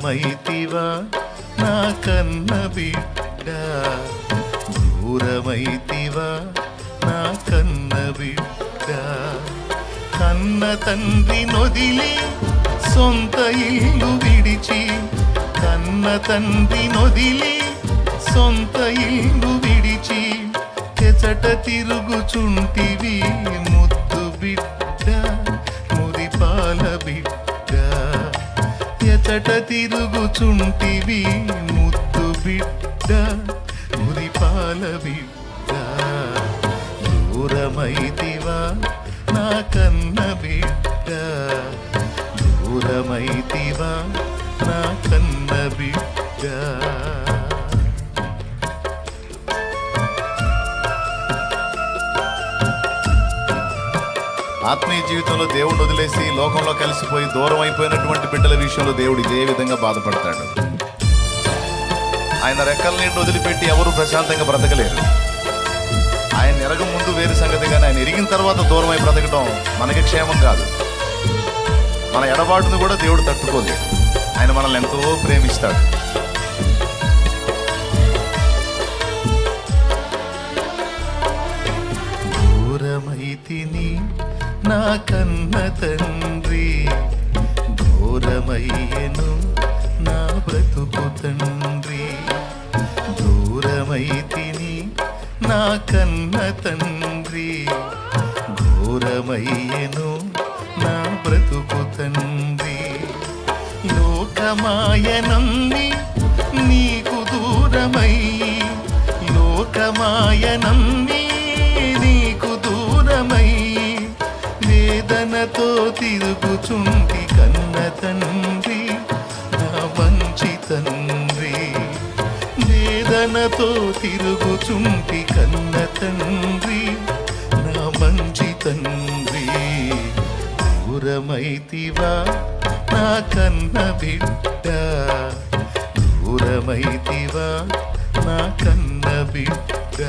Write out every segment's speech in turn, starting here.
దూరమైతివా? నా కన్న బిడ్డ. దూరమైతివా? నా కన్న బిడ్డ. కన్న తండ్రి నొదిలి సొంత ఇల్లు విడిచి కన్న తండ్రి నొదిలి సొంత ఇల్లు విడిచి చెచట తిరుగుచుంటివి. ఎచట తిరుగుచుంటివి. ముత్తు బిడ్డ మురిపాల బిడ్డ. దూరమైతివా నా కన్న బిడ్డ. దూరమైతివా నా కన్న బిడ్డ. ఆత్మీయ జీవితంలో దేవుడిని వదిలేసి లోకంలో కలిసిపోయి దూరం అయిపోయినటువంటి బిడ్డల విషయంలో దేవుడు ఇదే విధంగా బాధపడతాడు. ఆయన రెక్కల వదిలిపెట్టి ఎవరు ప్రశాంతంగా బ్రతకలేరు. ఆయన ఎరగ ముందు వేరు సంగతి కానీ ఆయన ఎరిగిన తర్వాత దూరమై బ్రతకడం మనకి క్షేమం కాదు. మన ఎడబాటును కూడా దేవుడు తట్టుకోలేదు ఆయన మనల్ని ఎంతో ప్రేమిస్తాడు. నా కన్న తండ్రి దూరమయ్యను నా బ్రతుకు తండ్రి. దూరమై తిని నా కన్న తండ్రి ఘోరమయ్యను నా బ్రతుకు తండ్రి. లోకమాయనమ్మి నీకు దూరమై లోకమాయనమ్మి తిరుగుచుంటి కన్న తండ్రి నా మంచి తండ్రి వేదనతో తిరుగుచుంటి కన్న తండ్రి నా మంచి తండ్రి దూరమైతివా నా కన్న బిడ్డ? దూరమైతివా నా కన్న బిడ్డ?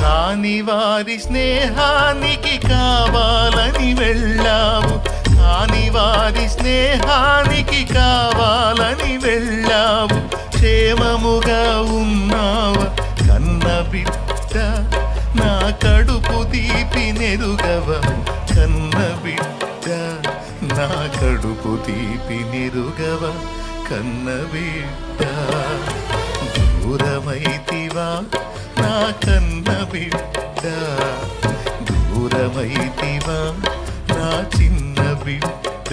కాని వారి స్నేహానికి కావాలని వెళ్ళావు. కాని వారి స్నేహానికి కావాలని వెళ్ళావు. క్షేమముగా ఉన్నావా. కన్న బిడ్డ నా కడుపు తీపి నెరుగవ? కన్న బిడ్డ నా కడుపు తీపి నెరుగవ? కన్న బిడ్డ దూరమైతివా? నా కన్న బిడ్డ దూరమైతివా నా చిన్న బిడ్డ.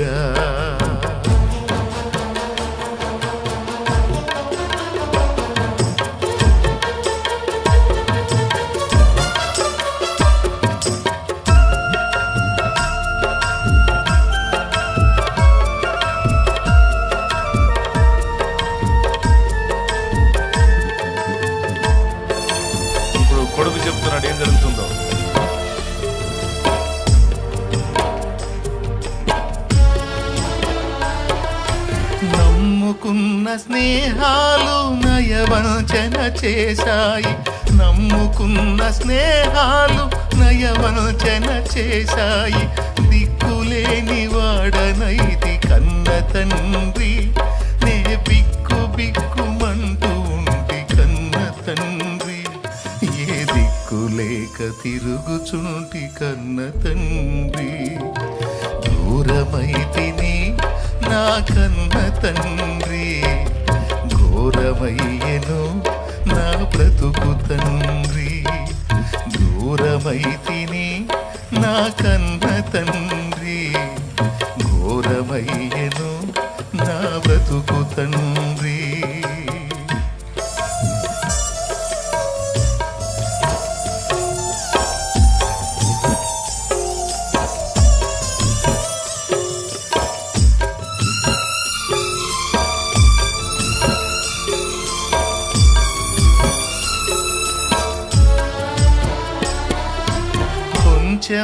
స్నేహాలు నయవంచన చేశాయి. నమ్ముకున్న స్నేహాలు నయవంచన చేశాయి. దిక్కులేని వాడనైతి కన్న తండ్రి. నే బిక్కు బిక్కుమంటూ ఉంటి కన్న తండ్రి. ఏ దిక్కు లేక తిరుగుచుంటి కన్న తండ్రి. దూరమైతిని నా కన్న తండ్రి. దూరమయ్యను నా బ్రతుకు తండ్రి. దూరమైతిని నా కన్న తండ్రి.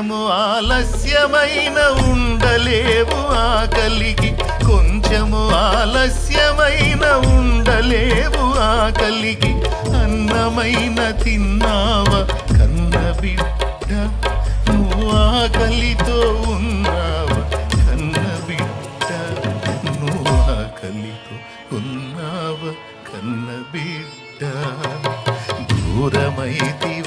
కొంచెము ఆలస్యమైన ఉండలేవు ఆకలికి. కొంచెము ఆలస్యమైన ఉండలేవు ఆకలికి. అన్నమైన తిన్నావ కన్న బిడ్డ? నువ్వు ఆకలితో ఉన్నావ కన్న బిడ్డ? నువ్వు ఆకలితో ఉన్నావ కన్న బిడ్డ? దూరమైతే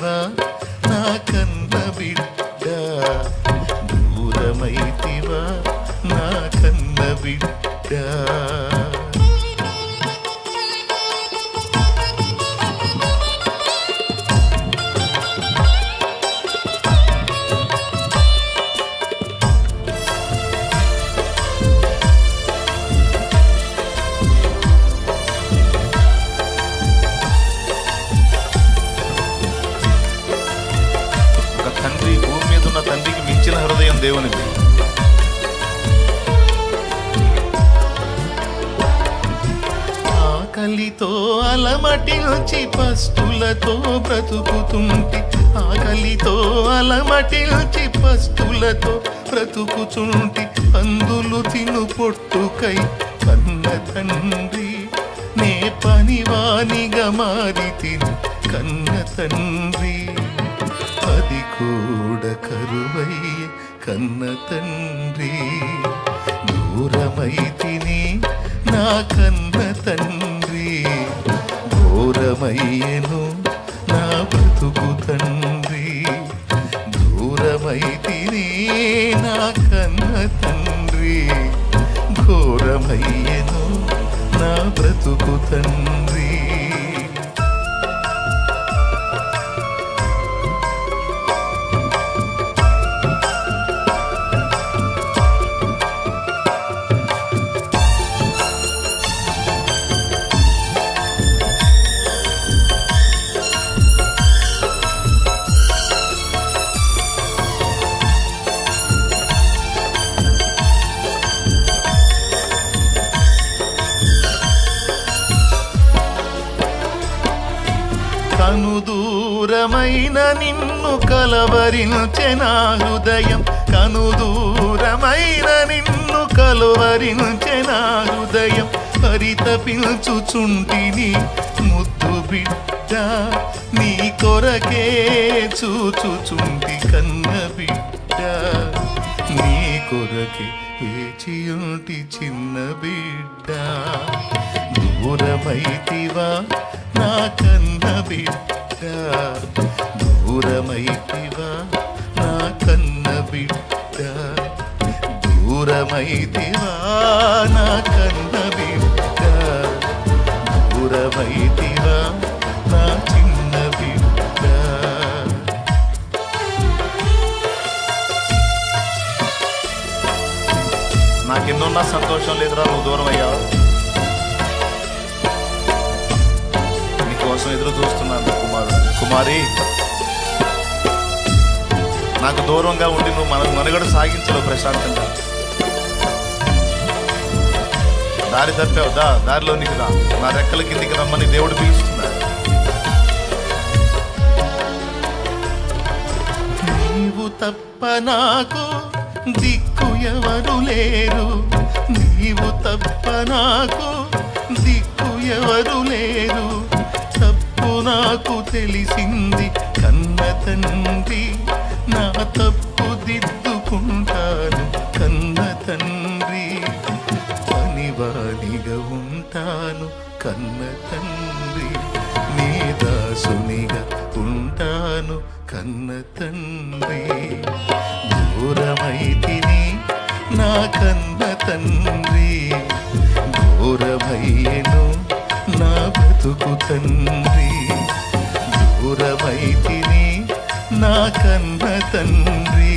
దూరమైతివా మించిన దేవునికి దేవునిది ఆకలితో అలమటిల్చి పస్తులతో బ్రతుకుతుంటి ఆకలితో అలమటిల్చి పస్తులతో బ్రతుకుచుంటి అందులు తిను పొట్టుకై కన్న తండ్రి. నే పనివానిగా మారి తిను కన్న తండ్రి. అది కూడా కరువయ్య. కన్న తండ్రి దూరమై తిని నా కన్న తండ్రి ఘోరమయ్యను నా బ్రతుకు తండ్రి. దూరమై తిని నా కన్న తండ్రి ఘోరమయ్యను నా బ్రతుకు తండ్రి. దూరమైన నిన్ను కలవరించె నా హృదయం. కను దూరమైన నిన్ను కలవరించె నా హృదయం పరితపించుచుంటిని ముద్దు బిడ్డ నీ కొరకే చూచుచుంటి కన్న బిడ్డ. నీ కొరకే వేచియుంటి చిన్న బిడ్డ. దూరమైతివా నా కన్న బిడ్డ. దూరమైతివా నా కన్న బిడ్డ. దూరమైతివా నా కన్న బిడ్డ. దూరమైతివా నా చిన్న బిడ్డ. నాకెన్నున్నా సంతోషం లేదురా నువ్వు దూరం అయ్యావు కుమారి. నాకు దూరంగా ఉండి నువ్వు మన మనుగడ సాగించలేవు ప్రశాంతంగా. దారి తప్పావు. దా దారిలో నీకు రా నా రెక్కల కిందికి రమ్మని దేవుడు పిలుస్తున్నాడు. నీవు తప్ప నాకు దిక్కు ఎవరు లేరు. నీవు తప్ప నాకు దిక్కు ఎవరు లేరు. తప్పు నాకు తెలిసింది కన్న తండ్రి. నా తప్పు దిద్దుకుంటాను కన్న తండ్రి. పనివానిగా ఉంటాను కన్న తండ్రి. నీ దాసునిగా ఉంటాను కన్న తండ్రి. దూరమై తిని నా కన్న తండ్రి. దూరమయ్యను బతుకు తండ్రి దూరమైతిని నా కన్న తండ్రి.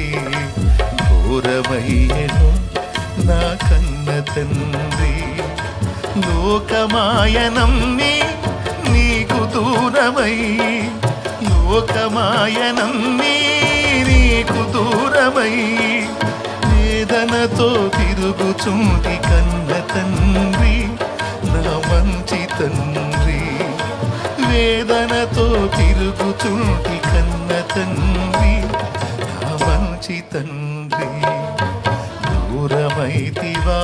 దూరమయ్యను నా కన్న తండ్రి. లోకమాయనమ్మి నీకు దూరమై లోకమాయనమ్మి నీకు దూరమై వేదనతో తిరుగుచుంటి కన్న తండ్రి నా మంచి తండ్రి. వేదనతో తిరుగుతుంటి కన్న తండ్రి నా మంచి తండ్రి. దూరమైతివా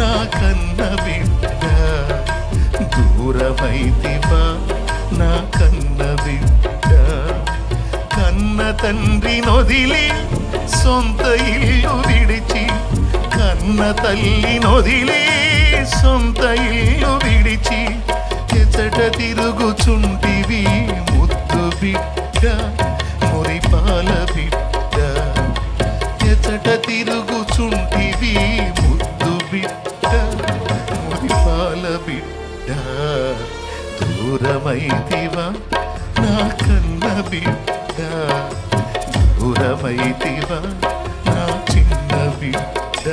నా కన్న బిడ్డ. దూరమైతివా నా కన్న బిడ్డ. కన్న తండ్రి నొదిలి సొంత ఇల్లు విడిచి కన్న తల్లి నొదిలి సొంత ఇల్లు విడిచి అంతట తిరుగుచుంటివి. ముద్దు బిడ్డ మురిపాల బిడ్డ. ఎచట తిరుగుచుంటివి. ముద్దు బిడ్డ మురిపాల బిడ్డ. దూరమైతివా నా కన్న బిడ్డ. దూరమైతివా నా చిన్న బిడ్డ.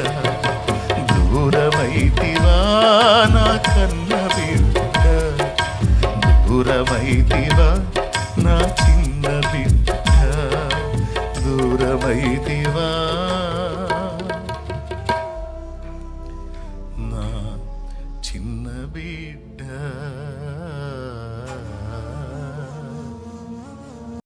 దూరమైతివా నా దూరమైతివా నా